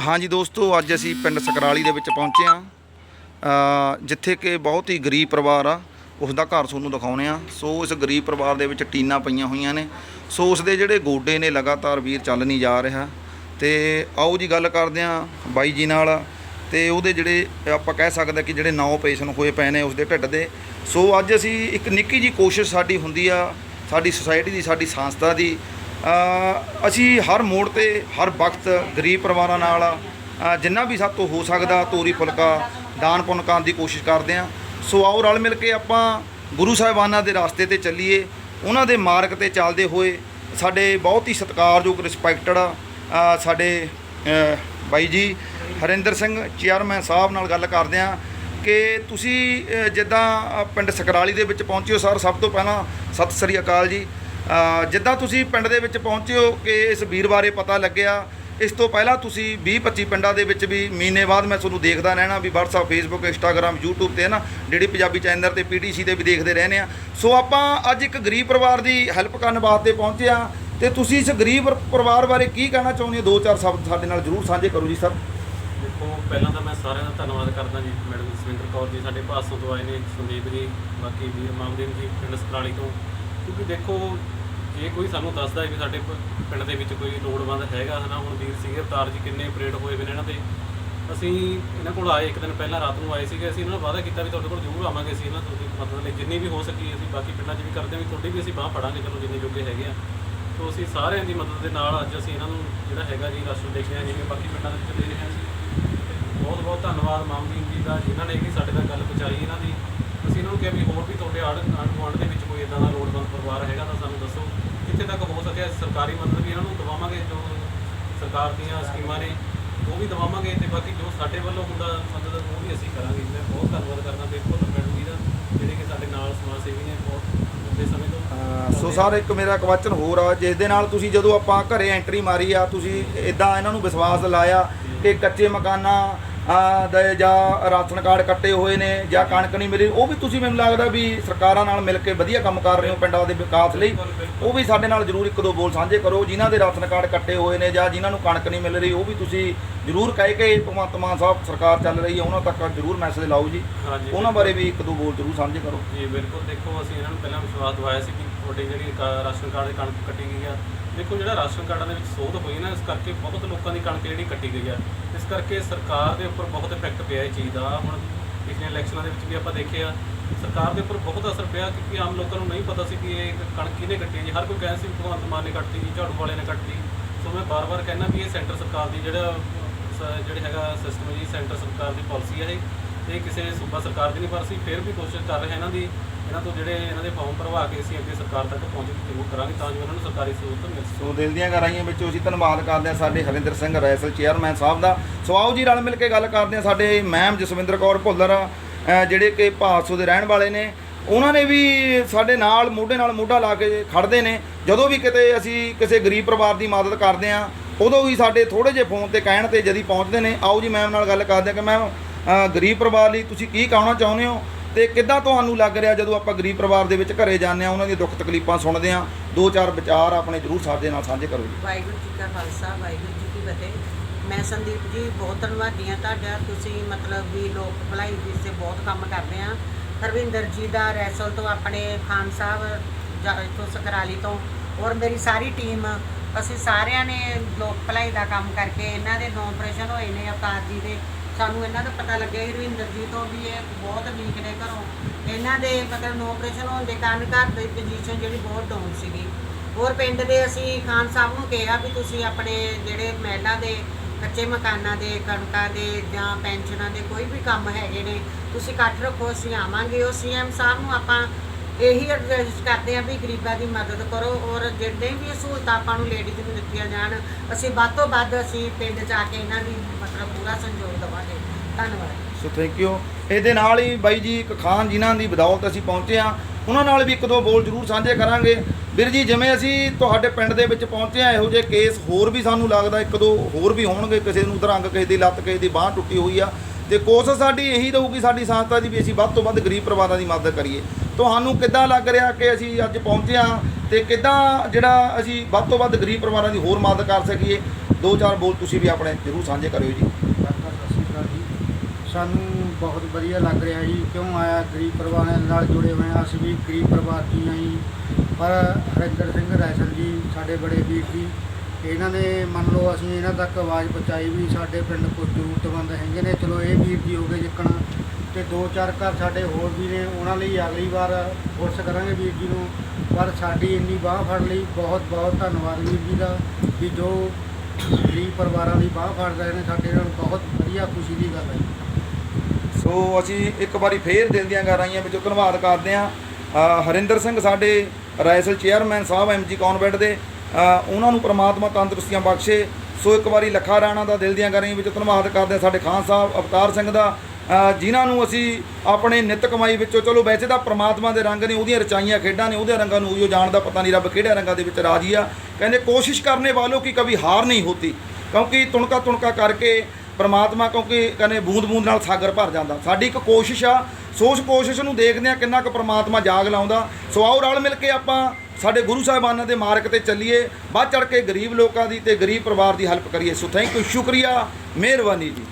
ਹਾਂਜੀ ਦੋਸਤੋ, ਅੱਜ ਅਸੀਂ ਪਿੰਡ ਸਕਰਾਲੀ ਦੇ ਵਿੱਚ ਪਹੁੰਚੇ ਹਾਂ। ਜਿੱਥੇ ਕਿ ਬਹੁਤ ਹੀ ਗਰੀਬ ਪਰਿਵਾਰ ਆ। ਉਸ ਦਾ ਘਰ ਤੁਹਾਨੂੰ ਦਿਖਾਉਣੇ ਆ ਸੋ ਇਸ ਗਰੀਬ ਪਰਿਵਾਰ ਦੇ ਵਿੱਚ ਟੀਨਾਂ ਪਈਆਂ ਹੋਈਆਂ ਨੇ। ਸੋ ਉਸ ਦੇ ਜਿਹੜੇ ਗੋਡੇ ਨੇ ਲਗਾਤਾਰ ਵੀਰ ਚੱਲ ਨਹੀਂ ਜਾ ਰਿਹਾ। ਤੇ ਆਓ ਜੀ ਗੱਲ ਕਰਦੇ ਆ ਬਾਈ ਜੀ ਨਾਲ। ਤੇ ਉਹਦੇ ਜਿਹੜੇ ਆਪਾਂ ਕਹਿ ਸਕਦੇ ਕਿ ਜਿਹੜੇ ਨੌ ਆਪਰੇਸ਼ਨ ਹੋਏ ਪਏ ਨੇ ਉਸ ਦੇ ਢਿੱਡ ਦੇ। ਸੋ ਅੱਜ ਅਸੀਂ ਇੱਕ ਨਿੱਕੀ ਜੀ ਕੋਸ਼ਿਸ਼ ਸਾਡੀ ਹੁੰਦੀ ਆ। ਸਾਡੀ ਸੁਸਾਇਟੀ ਦੀ, ਸਾਡੀ ਸੰਸਥਾ ਦੀ ਅਸੀਂ ਹਰ ਮੋੜ ਤੇ ਹਰ ਵਕਤ ਗਰੀਬ ਪਰਿਵਾਰਾਂ ਨਾਲ ਜਿੰਨਾ ਵੀ ਸਾਡੇ ਤੋਂ ਹੋ ਸਕਦਾ ਤੋਰੀ ਫੁਲਕਾ, ਦਾਨ ਪੁੰਨ ਕਰਨ ਦੀ ਕੋਸ਼ਿਸ਼ ਕਰਦੇ ਹਾਂ। ਸੋ ਆਓ ਰਲ ਮਿਲ ਕੇ ਆਪਾਂ ਗੁਰੂ ਸਾਹਿਬਾਨਾਂ ਦੇ ਰਸਤੇ ਤੇ ਚੱਲੀਏ, ਉਹਨਾਂ ਦੇ ਮਾਰਗ ਤੇ ਚੱਲਦੇ ਹੋਏ ਸਾਡੇ ਬਹੁਤ ਹੀ ਸਤਿਕਾਰਯੋਗ ਰਿਸਪੈਕਟਡ ਸਾਡੇ ਬਾਈ ਜੀ ਹਰਿੰਦਰ ਸਿੰਘ ਚੇਅਰਮੈਨ ਸਾਹਿਬ ਨਾਲ ਗੱਲ ਕਰਦੇ ਹਾਂ ਕਿ ਤੁਸੀਂ ਜਿੱਦਾਂ ਪਿੰਡ ਸਕਰਾਲੀ ਦੇ ਵਿੱਚ ਪਹੁੰਚਿਓ ਸਰ, ਸਭ ਤੋਂ ਪਹਿਲਾਂ ਸਤਿ ਸ੍ਰੀ ਅਕਾਲ ਜੀ। ਜਿੱਦਾਂ ਤੁਸੀਂ ਪਿੰਡ ਦੇ ਵਿੱਚ ਪਹੁੰਚੇ ਹੋ ਕਿ ਇਸ ਵੀਰ ਬਾਰੇ ਪਤਾ ਲੱਗਿਆ, ਇਸ ਤੋਂ ਪਹਿਲਾਂ ਤੁਸੀਂ 20 25 ਪਿੰਡਾਂ ਦੇ ਵਿੱਚ ਵੀ ਮਹੀਨੇ ਬਾਅਦ ਮੈਂ ਤੁਹਾਨੂੰ ਦੇਖਦਾ ਰਹਿਣਾ ਵੀ WhatsApp, Facebook, Instagram, YouTube ਤੇ ਨਾ ਜਿਹੜੀ ਪੰਜਾਬੀ ਚੈਨਲ ਤੇ PTC ਤੇ ਵੀ ਦੇਖਦੇ ਰਹਿੰਦੇ ਆ। ਸੋ ਆਪਾਂ ਅੱਜ ਇੱਕ ਗਰੀਬ ਪਰਿਵਾਰ ਦੀ ਹੈਲਪ ਕਰਨ ਵਾਸਤੇ ਪਹੁੰਚੇ ਆ। ਤੇ ਤੁਸੀਂ ਇਸ ਗਰੀਬ ਪਰਿਵਾਰ ਬਾਰੇ ਕੀ ਕਹਿਣਾ ਚਾਹੁੰਦੇ ਹੋ? ਦੋ ਚਾਰ ਸ਼ਬਦ ਸਾਡੇ ਨਾਲ ਜਰੂਰ ਸਾਂਝੇ ਕਰੋ ਜੀ ਸਰ। ਦੇਖੋ, ਪਹਿਲਾਂ ਤਾਂ ਮੈਂ ਸਾਰਿਆਂ ਦਾ ਧੰਨਵਾਦ ਕਰਦਾ ਜੀ, ਮੈਡਮ ਜਸਵਿੰਦਰ ਕੌਰ ਜੀ, ਸਾਡੇ ਪਾਸੋਂ ਤੋਂ ਆਏ ਨੇ ਸੰਦੀਪ ਜੀ, ਬਾਕੀ ਵੀਰ ਮਾਮਦੀਨ ਜੀ, ਪਿੰਡ ਸਤਰਾਲੀ ਤੋਂ। ਕਿਉਂਕਿ ਦੇਖੋ, ਜੇ ਕੋਈ ਸਾਨੂੰ ਦੱਸਦਾ ਹੈ ਵੀ ਸਾਡੇ ਪ- ਪਿੰਡ ਦੇ ਵਿੱਚ ਕੋਈ ਲੋੜਵੰਦ ਹੈਗਾ ਹਨਾ, ਹੁਣ ਵੀਰ ਸਿੰਘ ਅਵਤਾਰ ਜੀ ਕਿੰਨੇ ਅਪਰੇਟ ਹੋਏ ਵੇ ਨੇ ਇਹਨਾਂ ਦੇ। ਅਸੀਂ ਇਹਨਾਂ ਕੋਲ ਆਏ ਇੱਕ ਦਿਨ ਪਹਿਲਾਂ, ਰਾਤ ਨੂੰ ਆਏ ਸੀਗੇ, ਅਸੀਂ ਇਹਨਾਂ ਨੂੰ ਵਾਅਦਾ ਕੀਤਾ ਵੀ ਤੁਹਾਡੇ ਕੋਲ ਜ਼ਰੂਰ ਆਵਾਂਗੇ ਅਸੀਂ ਇਹਨਾਂ ਤੁਹਾਡੀ ਮਦਦ ਲਈ। ਜਿੰਨੀ ਵੀ ਹੋ ਸਕੀ ਅਸੀਂ ਬਾਕੀ ਪਿੰਡਾਂ 'ਚ ਵੀ ਕਰਦੇ ਹਾਂ ਵੀ ਤੁਹਾਡੀ ਵੀ ਅਸੀਂ ਬਾਹ ਫੜਾਂਗੇ, ਚਲੋ ਜਿੰਨੇ ਜੋਗੇ ਹੈਗੇ ਆ। ਸੋ ਅਸੀਂ ਸਾਰਿਆਂ ਦੀ ਮਦਦ ਦੇ ਨਾਲ ਅੱਜ ਅਸੀਂ ਇਹਨਾਂ ਨੂੰ ਜਿਹੜਾ ਹੈਗਾ ਜੀ ਰਾਸ਼ਨ ਦੇ ਕੇ ਆਏ ਜਿਵੇਂ ਬਾਕੀ ਪਿੰਡਾਂ ਦੇ ਵਿੱਚ ਦੇ ਰਹੇ ਹਾਂ ਅਸੀਂ। ਬਹੁਤ ਬਹੁਤ ਧੰਨਵਾਦ ਮਾਮਦੀਨ ਜੀ ਦਾ, ਜਿਨ੍ਹਾਂ ਨੇ ਕਿ ਸਾਡੇ ਨਾਲ ਗੱਲ ਪਹੁੰਚਾਈ ਇਹਨਾਂ ਦੀ। ਅਸੀਂ ਇਹਨਾਂ ਨੂੰ ਕਿਹਾ ਵੀ ਹੋਰ ਵੀ ਤੁਹਾਡੇ ਆੜ ਆਂਢ ਗੁਆਂਢ ਦੇ ਵਿੱਚ ਕੋਈ ਇਦਾਂ ਦਾ ਲੋੜਵੰਦ ਪਰਿਵਾਰ ਹੈਗਾ ਤਾਂ ਸਾਨੂੰ ਦੱਸੋ, ਜਿੱਥੇ ਤੱਕ ਹੋ ਸਕਿਆ ਸਰਕਾਰੀ ਮਦਦ ਵੀ ਇਹਨਾਂ ਨੂੰ ਦਵਾਵਾਂਗੇ, ਜੋ ਸਰਕਾਰ ਦੀਆਂ ਸਕੀਮਾਂ ਨੇ, ਉਹ ਵੀ ਦਵਾਵਾਂਗੇ ਤੇ ਬਾਕੀ ਜੋ ਸਾਡੇ ਵੱਲੋਂ ਹੁੰਦਾ ਮਦਦ, ਉਹ ਵੀ ਅਸੀਂ ਕਰਾਂਗੇ। ਮੈਂ ਬਹੁਤ ਧੰਨਵਾਦ ਕਰਦਾ ਬਿਲਕੁਲ ਮੈਡਮ ਜੀ ਦਾ, ਜਿਹੜੇ ਕਿ ਸਾਡੇ ਨਾਲ ਸਮਾਜ ਸੇਵੀ ਨੇ ਬਹੁਤ ਲੰਬੇ ਸਮੇਂ ਤੋਂ। ਸੋ ਸਰ ਇੱਕ ਮੇਰਾ ਕੁਐਸਚਨ ਹੋਰ ਆ, ਜਿਸ ਦੇ ਨਾਲ ਤੁਸੀਂ ਜਦੋਂ ਆਪਾਂ ਘਰੇ ਐਂਟਰੀ ਮਾਰੀ ਆ, ਤੁਸੀਂ ਇਦਾਂ ਇਹਨਾਂ ਨੂੰ ਵਿਸ਼ਵਾਸ ਲਾਇਆ ਕਿ ਕੱਚੇ ਮਕਾਨਾਂ ਦੇ ਜਾਂ ਰਾਸ਼ਨ ਕਾਰਡ ਕੱਟੇ ਹੋਏ ਨੇ ਜਾਂ ਕਣਕ ਨਹੀਂ ਮਿਲੀ ਉਹ ਵੀ ਤੁਸੀਂ ਮੈਨੂੰ ਲੱਗਦਾ ਵੀ ਸਰਕਾਰਾਂ ਨਾਲ ਮਿਲ ਕੇ ਵਧੀਆ ਕੰਮ ਕਰ ਰਹੇ ਹੋ ਪਿੰਡਾਂ ਦੇ ਵਿਕਾਸ ਲਈ ਉਹ ਵੀ ਸਾਡੇ ਨਾਲ ਜਰੂਰ ਇੱਕ ਦੋ ਬੋਲ ਸਾਂਝੇ ਕਰੋ ਜਿਨ੍ਹਾਂ ਦੇ ਰਾਸ਼ਨ ਕਾਰਡ ਕੱਟੇ ਹੋਏ ਨੇ ਜਾਂ ਜਿਨ੍ਹਾਂ ਨੂੰ ਕਣਕ ਨਹੀਂ ਮਿਲ ਰਹੀ ਉਹ ਵੀ ਤੁਸੀਂ ਜਰੂਰ ਕਹਿ ਕੇ ਭਗਵੰਤ ਮਾਨ ਸਾਹਿਬ ਸਰਕਾਰ ਚੱਲ ਰਹੀ ਹੈ ਉਹਨਾਂ ਤੱਕ ਜਰੂਰ ਮੈਸੇਜ ਲਾਓ ਜੀ। ਉਹਨਾਂ ਬਾਰੇ ਵੀ ਇੱਕ ਦੋ ਬੋਲ ਜਰੂਰ ਸਾਂਝੇ ਕਰੋ। ਜੀ ਬਿਲਕੁਲ। ਦੇਖੋ ਅਸੀਂ ਇਹਨਾਂ ਨੂੰ ਪਹਿਲਾਂ ਵਿਸ਼ਵਾਸ ਦਵਾਇਆ ਸੀ ਕਿ ਤੁਹਾਡੀ ਜਿਹੜੀ ਰਾਸ਼ਨ ਕਾਰਡ ਦੀ ਕਣਕ ਕੱਟੀ ਗਈ ਆ ਦੇਖੋ ਜਿਹੜਾ ਰਾਸ਼ਨ ਕਾਰਡਾਂ ਦੇ ਵਿੱਚ ਸੋਧ ਹੋਈ ਨਾ, ਇਸ ਕਰਕੇ ਬਹੁਤ ਲੋਕਾਂ ਦੀ ਕਣਕ ਜਿਹੜੀ ਕੱਟੀ ਗਈ ਆ। ਇਸ ਕਰਕੇ ਸਰਕਾਰ ਦੇ ਉੱਪਰ ਬਹੁਤ ਇਫੈਕਟ ਪਿਆ ਇਹ ਚੀਜ਼ ਦਾ। ਹੁਣ ਪਿਛਲੇ ਇਲੈਕਸ਼ਨਾਂ ਦੇ ਵਿੱਚ ਵੀ ਆਪਾਂ ਦੇਖਿਆ, ਸਰਕਾਰ ਦੇ ਉੱਪਰ ਬਹੁਤ ਅਸਰ ਪਿਆ ਕਿਉਂਕਿ ਆਮ ਲੋਕਾਂ ਨੂੰ ਨਹੀਂ ਪਤਾ ਸੀ ਕਿ ਇਹ ਕਣਕ ਕਿਹਨੇ ਕੱਟੀ ਜੀ। ਹਰ ਕੋਈ ਕਹਿੰਦਾ ਸੀ ਭਗਵੰਤ ਮਾਨ ਨੇ ਕੱਟਤੀ ਜੀ, ਝਾੜੂ ਵਾਲੇ ਨੇ ਕੱਟਤੀ ਸੋ ਮੈਂ ਬਾਰ-ਬਾਰ ਕਹਿੰਦਾ ਵੀ ਇਹ ਸੈਂਟਰ ਸਰਕਾਰ ਦੀ ਜਿਹੜਾ ਸ- ਜਿਹੜੇ ਹੈਗਾ ਸਿਸਟਮ ਜੀ, ਸੈਂਟਰ ਸਰਕਾਰ ਦੀ ਪਾਲਿਸੀ ਹੈ ਇਹ। ਇਹ ਕਿਸੇ ਸੂਬਾ ਸਰਕਾਰ ਦੀ ਨਹੀਂ ਪਰ ਅਸੀਂ ਫਿਰ ਵੀ ਕੋਸ਼ਿਸ਼ ਕਰ ਰਹੇ ਹਾਂ ਇਹਨਾਂ ਦੀ ਇਹਨਾਂ ਤੋਂ ਜਿਹੜੇ ਇਹਨਾਂ ਦੇ ਫਾਰਮ ਭਰਵਾ ਕੇ ਅਸੀਂ ਅੱਗੇ ਸਰਕਾਰ ਤੱਕ ਪਹੁੰਚ ਜ਼ਰੂਰ ਕਰਾਂਗੇ ਤਾਂ ਜੋ ਇਹਨਾਂ ਨੂੰ ਸਰਕਾਰੀ ਸਹੂਲਤ ਮਿਲ ਸਕੇ। ਸੋ ਦਿਲ ਦੀਆਂ ਗਹਿਰਾਈਆਂ ਵਿੱਚੋਂ ਅਸੀਂ ਧੰਨਵਾਦ ਕਰਦੇ ਹਾਂ ਸਾਡੇ ਹਰਿੰਦਰ ਸਿੰਘ ਰੈਸਲ ਚੇਅਰਮੈਨ ਸਾਹਿਬ ਦਾ। ਸੋ ਆਓ ਜੀ ਰਲ ਮਿਲ ਕੇ ਗੱਲ ਕਰਦੇ ਹਾਂ ਸਾਡੇ ਮੈਮ ਜਸਵਿੰਦਰ ਕੌਰ ਭੁੱਲਰ ਜਿਹੜੇ ਕਿ ਭਾਸੋ ਦੇ ਰਹਿਣ ਵਾਲੇ ਨੇ। ਉਹਨਾਂ ਨੇ ਵੀ ਸਾਡੇ ਨਾਲ ਮੋਢੇ ਨਾਲ ਮੋਢਾ ਲਾ ਕੇ ਖੜਦੇ ਨੇ। ਜਦੋਂ ਵੀ ਕਿਤੇ ਅਸੀਂ ਕਿਸੇ ਗਰੀਬ ਪਰਿਵਾਰ ਦੀ ਮਦਦ ਕਰਦੇ ਹਾਂ, ਉਦੋਂ ਵੀ ਸਾਡੇ ਥੋੜੇ ਜਿਹੇ ਫੋਨ ਤੇ ਕਹਿਣ ਤੇ ਜਦੀ ਪਹੁੰਚਦੇ ਨੇ। ਆਓ ਜੀ ਮੈਮ ਨਾਲ ਗੱਲ ਕਰਦੇ ਹਾਂ ਕਿ ਮੈਮ ਗਰੀਬ ਪਰਿਵਾਰ ਲਈ ਤੁਸੀਂ ਕੀ ਕਹਿਣਾ ਚਾਹੁੰਦੇ ਹੋ? ਤੇ ਕਿੱਦਾਂ ਤੁਹਾਨੂੰ ਲੱਗ ਰਿਹਾ ਜਦੋਂ ਆਪਾਂ ਗਰੀਬ ਪਰਿਵਾਰ ਦੇ ਵਿੱਚ ਘਰੇ ਜਾਂਦੇ ਆ ਉਹਨਾਂ ਦੀਆਂ ਦੁੱਖ ਤਕਲੀਫਾਂ ਸੁਣਦੇ ਆ ਦੋ ਚਾਰ ਵਿਚਾਰ ਆਪਣੇ ਜਰੂਰ ਸਾਡੇ ਨਾਲ ਸਾਂਝੇ ਕਰੋ ਜੀ। ਵਾਹਿਗੁਰੂ ਜੀ ਕਾ ਖਾਲਸਾ, ਵਾਹਿਗੁਰੂ ਜੀ ਕੀ ਫਤਿਹ। ਮੈਂ ਸੰਦੀਪ ਜੀ, ਬਹੁਤ ਧੰਨਵਾਦੀ ਹਾਂ ਤੁਹਾਡਾ। ਤੁਸੀਂ ਮਤਲਬ ਵੀ ਲੋਕ ਭਲਾਈ ਦੇ ਸੇ ਬਹੁਤ ਕੰਮ ਕਰਦੇ ਆ ਹਰਵਿੰਦਰ ਜੀ ਦਾ ਰੈਸਲ ਤੋਂ ਆਪਣੇ ਖਾਨ ਸਾਹਿਬ ਜਾਂ ਇੱਥੋਂ ਸਕਰਾਲੀ ਤੋਂ ਔਰ ਮੇਰੀ ਸਾਰੀ ਟੀਮ, ਅਸੀਂ ਸਾਰਿਆਂ ਨੇ ਲੋਕ ਭਲਾਈ ਦਾ ਕੰਮ ਕਰਕੇ ਇਹਨਾਂ ਦੇ ਨੌ ਆਪਰੇਸ਼ਨ ਹੋਏ ਨੇ ਅਵਤਾਰ ਜੀ ਦੇ। ਸਾਨੂੰ ਇਹਨਾਂ ਦਾ ਪਤਾ ਲੱਗਿਆ ਹਰਵਿੰਦਰ ਜੀ ਤੋਂ ਵੀ ਇਹ ਬਹੁਤ ਵੀਕ ਨੇ ਘਰੋਂ। ਇਹਨਾਂ ਦੇ ਮਤਲਬ ਨੌ ਆਪਰੇਸ਼ਨ ਹੋਣ ਦੇ ਕਾਰਨ ਘਰ ਦੀ ਪੋਜੀਸ਼ਨ ਜਿਹੜੀ ਬਹੁਤ ਡਾਊਨ ਸੀਗੀ। ਹੋਰ ਪਿੰਡ ਦੇ ਅਸੀਂ ਖਾਨ ਸਾਹਿਬ ਨੂੰ ਕਿਹਾ ਵੀ ਤੁਸੀਂ ਆਪਣੇ ਜਿਹੜੇ ਮਹਿਲਾ ਦੇ, ਕੱਚੇ ਮਕਾਨਾਂ ਦੇ, ਕਣਕਾਂ ਦੇ ਜਾਂ ਪੈਨਸ਼ਨਾਂ ਦੇ ਕੋਈ ਵੀ ਕੰਮ ਹੈਗੇ ਨੇ, ਤੁਸੀਂ ਇਕੱਠ ਰੱਖੋ, ਅਸੀਂ ਆਵਾਂਗੇ। ਉਹ ਸੀਐਮ ਸਾਹਿਬ ਨੂੰ ਆਪਾਂ ਇਹੀ ਅਡਵਾਈਸ ਕਰਦੇ ਆ ਵੀ ਗਰੀਬਾਂ ਦੀ ਮਦਦ ਕਰੋ ਔਰ ਜਿਹੜੇ ਵੀ ਸਹੂਲਤਾਂ ਆਪਾਂ ਨੂੰ ਲੇਡੀਜ਼ ਨੂੰ ਦਿੱਤੀਆਂ ਜਾਣ, ਅਸੀਂ ਵੱਧ ਤੋਂ ਵੱਧ ਅਸੀਂ ਪਿੰਡ 'ਚ ਕੇ ਇਹਨਾਂ ਦੀ ਮਤਲਬ ਪੂਰਾ ਸਹਿਯੋਗ ਦੇਵਾਂਗੇ। ਧੰਨਵਾਦ। ਸੋ ਥੈਂਕ ਯੂ ਇਹਦੇ ਨਾਲ ਹੀ ਬਾਈ ਜੀ, ਇੱਕ ਖਾਨ ਜਿਨ੍ਹਾਂ ਦੀ ਬਦੌਲਤ ਅਸੀਂ ਪਹੁੰਚੇ ਆ ਉਹਨਾਂ ਨਾਲ ਵੀ ਇੱਕ ਦੋ ਬੋਲ ਜਰੂਰ ਸਾਂਝੇ ਕਰਾਂਗੇ। ਵੀਰ ਜੀ, ਜਿਵੇਂ ਅਸੀਂ ਤੁਹਾਡੇ ਪਿੰਡ ਦੇ ਵਿੱਚ ਪਹੁੰਚੇ ਆ ਇਹੋ ਜਿਹੇ ਕੇਸ ਹੋਰ ਵੀ ਸਾਨੂੰ ਲੱਗਦਾ, ਇੱਕ ਦੋ ਹੋਰ ਵੀ ਹੋਣਗੇ, ਕਿਸੇ ਨੂੰ ਦਰੰਗ ਕਿਸੇ ਦੀ ਲੱਤ, ਕਿਸੇ ਦੀ ਬਾਹ ਟੁੱਟੀ ਹੋਈ ਆ। ਤੇ ਕੋਸ਼ਿਸ਼ ਸਾਡੀ ਇਹੀ ਰਹੂਗੀ ਸਾਡੀ ਸੰਸਥਾ ਦੀ ਵੀ ਅਸੀਂ ਵੱਧ ਤੋਂ ਵੱਧ ਗਰੀਬ ਪਰਿਵਾਰਾਂ ਦੀ ਮਦਦ ਕਰੀਏ। ਤੁਹਾਨੂੰ ਕਿੱਦਾਂ ਲੱਗ ਰਿਹਾ ਕਿ ਅਸੀਂ ਅੱਜ ਪਹੁੰਚੇ ਆ ਤੇ ਕਿੱਦਾਂ ਜਿਹੜਾ ਅਸੀਂ ਵੱਧ ਤੋਂ ਵੱਧ ਗਰੀਬ ਪਰਿਵਾਰਾਂ ਦੀ ਹੋਰ ਮਦਦ ਕਰ ਸਕੀਏ? ਦੋ ਚਾਰ ਬੋਲ ਤੁਸੀਂ ਵੀ ਆਪਣੇ ਜ਼ਰੂਰ ਸਾਂਝੇ ਕਰਿਓ ਜੀ। ਡਾਕਟਰ, ਸਤਿ ਸ਼੍ਰੀ ਅਕਾਲ ਜੀ। ਸਾਨੂੰ ਬਹੁਤ ਵਧੀਆ ਲੱਗ ਰਿਹਾ ਜੀ, ਕਿਉਂ ਆਇਆ ਗਰੀਬ ਪਰਿਵਾਰਾਂ ਨਾਲ ਜੁੜੇ ਹੋਏ ਹਾਂ ਅਸੀਂ ਵੀ, ਗਰੀਬ ਪਰਿਵਾਰ ਦੀ ਹਾਂ। ਜੀ ਪਰ ਹਰਿੰਦਰ ਸਿੰਘ ਰੈਸਲ ਜੀ, ਸਾਡੇ ਬੜੇ ਵੀਰ ਜੀ ਇਹਨਾਂ ਨੇ ਮੰਨ ਲਓ ਅਸੀਂ ਇਹਨਾਂ ਤੱਕ ਆਵਾਜ਼ ਪਹੁੰਚਾਈ ਵੀ ਸਾਡੇ ਪਿੰਡ ਕੁਝ ਜ਼ਰੂਰਤਮੰਦ ਹੈਗੇ ਨੇ। ਚਲੋ ਇਹ ਵੀਰ ਜੀ ਹੋ ਗਏ ਜਿੱਕਣ ਤੇ ਦੋ ਚਾਰ ਘਰ ਸਾਡੇ ਹੋਰ ਵੀ ਨੇ, ਉਹਨਾਂ ਲਈ ਅਗਲੀ ਵਾਰ ਪੁਰਸ ਕਰਾਂਗੇ ਵੀਰ ਜੀ ਨੂੰ। ਪਰ ਸਾਡੀ ਇੰਨੀ ਬਾਹ ਫੜ ਲਈ, ਬਹੁਤ ਬਹੁਤ ਧੰਨਵਾਦ ਵੀਰ ਜੀ ਦਾ ਵੀ ਜੋ ਗਰੀਬ ਪਰਿਵਾਰਾਂ ਦੀ ਬਾਹ ਫੜ ਰਹੇ ਨੇ ਸਾਡੇ ਨਾਲ, ਬਹੁਤ ਵਧੀਆ ਖੁਸ਼ੀ ਦੀ ਗੱਲ ਹੈ। ਸੋ ਅਸੀਂ ਇੱਕ ਵਾਰੀ ਫੇਰ ਦਿਲ ਦੀਆਂ ਗਹਿਰਾਈਆਂ ਵਿੱਚੋਂ ਧੰਨਵਾਦ ਕਰਦੇ ਹਾਂ। ਹਰਿੰਦਰ ਸਿੰਘ ਸਾਡੇ ਰਾਇਸਲ ਚੇਅਰਮੈਨ ਸਾਹਿਬ ਐਮਜੀ ਕੌਨਵੈਂਟ ਦੇ ਉਹਨਾਂ ਨੂੰ ਪ੍ਰਮਾਤਮਾ ਤੰਦਰੁਸਤੀਆਂ ਬਖਸ਼ੇ। ਸੋ ਇੱਕ ਵਾਰੀ ਲੱਖਾ ਰਾਣਾ ਦਾ ਦਿਲ ਦੀਆਂ ਗਰੀਆਂ ਵਿੱਚ ਧੰਨਵਾਦ ਕਰਦੇ ਹਾਂ ਸਾਡੇ ਖਾਨ ਸਾਹਿਬ, ਅਵਤਾਰ ਸਿੰਘ ਦਾ। ਜਿਨ੍ਹਾਂ ਨੂੰ ਅਸੀਂ ਆਪਣੇ ਨਿੱਤ ਕਮਾਈ ਵਿੱਚੋਂ, ਚਲੋ ਵੈਸੇ ਤਾਂ ਪ੍ਰਮਾਤਮਾ ਦੇ ਰੰਗ ਨੇ, ਉਹਦੀਆਂ ਰਚਾਈਆਂ, ਖੇਡਾਂ ਨੇ, ਉਹਦੇ ਰੰਗਾਂ ਨੂੰ ਉਹੀ ਜਾਣਦਾ ਪਤਾ ਨਹੀਂ ਰੱਬ ਕਿਹੜੇ ਰੰਗਾਂ ਦੇ ਵਿੱਚ ਰਾਜੀ ਆ। ਕਹਿੰਦੇ ਕੋਸ਼ਿਸ਼ ਕਰਨੇ ਵਾਲੋ ਕੀ ਕभी ਹਾਰ ਨਹੀਂ ਹੋਤੀ। ਕਿਉਂਕਿ ਤੁਣਕਾ ਤੁਣਕਾ ਕਰਕੇ ਪਰਮਾਤਮਾ ਕਿਉਂਕਿ ਕਹਿੰਦੇ ਬੂੰਦ ਬੂੰਦ ਨਾਲ ਸਾਗਰ ਭਰ ਜਾਂਦਾ। ਸਾਡੀ ਇੱਕ ਕੋਸ਼ਿਸ਼ ਆ ਸੋ ਉਸ ਕੋਸ਼ਿਸ਼ ਨੂੰ ਦੇਖਦੇ ਆ ਕਿੰਨਾ ਕੁ ਪਰਮਾਤਮਾ ਜਾਗ ਲਾਉਂਦਾ। ਸੋ ਆਓ ਰਲ ਮਿਲ ਕੇ ਆਪਾਂ ਸਾਡੇ ਗੁਰੂ ਸਾਹਿਬਾਨਾਂ ਦੇ ਮਾਰਗ ਤੇ ਚੱਲੀਏ, ਵੱਧ ਚੜ ਕੇ ਗਰੀਬ ਲੋਕਾਂ ਦੀ ਤੇ ਗਰੀਬ ਪਰਿਵਾਰ ਦੀ ਹੈਲਪ ਕਰੀਏ। ਸੋ ਥੈਂਕ ਯੂ ਸ਼ੁਕਰੀਆ, ਮਿਹਰਬਾਨੀ ਜੀ।